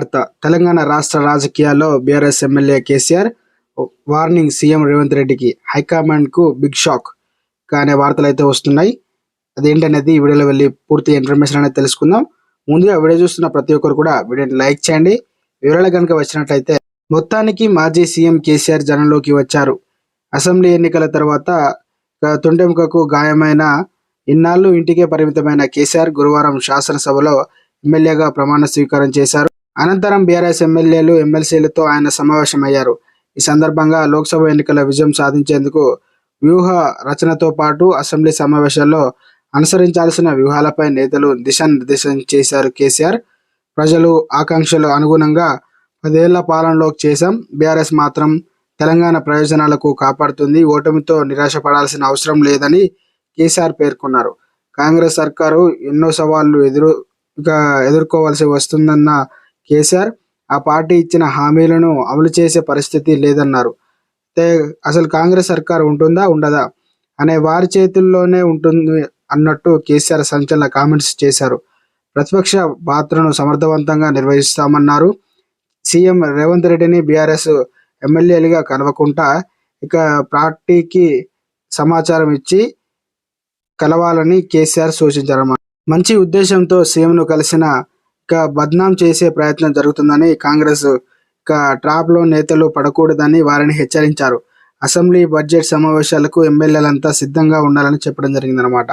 వార్త. తెలంగాణ రాష్ట్ర రాజకీయాల్లో BRS MLA KCR warning CM Revanth రెడ్డికి హైకమాండ్కు బిగ్ షాక్ అనే వార్తలు అయితే వస్తున్నాయి. అదేంటనేది ఈ వీడియోలో వెళ్ళి పూర్తి ఇన్ఫర్మేషన్ అనేది తెలుసుకుందాం. ముందుగా వీడియో చూస్తున్న ప్రతి ఒక్కరు కూడా వీడియోని లైక్ చేయండి. వివరాలు కనుక వచ్చినట్లయితే మొత్తానికి మాజీ సీఎం కేసీఆర్ జనంలోకి వచ్చారు. అసెంబ్లీ ఎన్నికల తర్వాత తుండెముకకు గాయమైన ఇన్నాళ్ళు ఇంటికే పరిమితమైన కేసీఆర్ గురువారం శాసనసభలో ఎమ్మెల్యేగా ప్రమాణ స్వీకారం చేశారు. అనంతరం బీఆర్ఎస్ ఎమ్మెల్యేలు ఎమ్మెల్సీలతో ఆయన సమావేశమయ్యారు. ఈ సందర్భంగా లోక్సభ ఎన్నికల విజయం సాధించేందుకు వ్యూహ రచనతో పాటు అసెంబ్లీ సమావేశాల్లో అనుసరించాల్సిన వ్యూహాలపై నేతలు దిశానిర్దేశం చేశారు కేసీఆర్. ప్రజలు ఆకాంక్షలు అనుగుణంగా పదేళ్ళ పాలనలోకి చేశాం. బీఆర్ఎస్ మాత్రం తెలంగాణ ప్రయోజనాలకు కాపాడుతుంది. ఓటమితో నిరాశపడాల్సిన అవసరం లేదని కేసీఆర్ పేర్కొన్నారు. కాంగ్రెస్ సర్కారు ఎన్నో సవాళ్ళు ఎదురు ఎదుర్కోవాల్సి వస్తుందన్న కేసీఆర్ ఆ పార్టీ ఇచ్చిన హామీలను అమలు చేసే పరిస్థితి లేదన్నారు. అసలు కాంగ్రెస్ సర్కార్ ఉంటుందా? ఉండదా? అనే వారి చేతుల్లోనే ఉంటుంది అన్నట్టు కేసీఆర్ సంచలన కామెంట్స్ చేశారు. ప్రతిపక్ష పాత్రను సమర్థవంతంగా నిర్వహిస్తామన్నారు. సీఎం రేవంత్ రెడ్డిని బీఆర్ఎస్ ఎమ్మెల్యేలుగా కలవకుండా ఇక పార్టీకి సమాచారం ఇచ్చి కలవాలని కేసీఆర్ సూచించారు మంచి ఉద్దేశంతో సీఎంను కలిసిన ఇక బద్నాం చేసే ప్రయత్నం జరుగుతుందని కాంగ్రెస్ ఇక ట్రాప్లో నేతలు పడకూడదని వారిని హెచ్చరించారు. అసెంబ్లీ బడ్జెట్ సమావేశాలకు ఎమ్మెల్యేలంతా సిద్ధంగా ఉండాలని చెప్పడం జరిగిందనమాట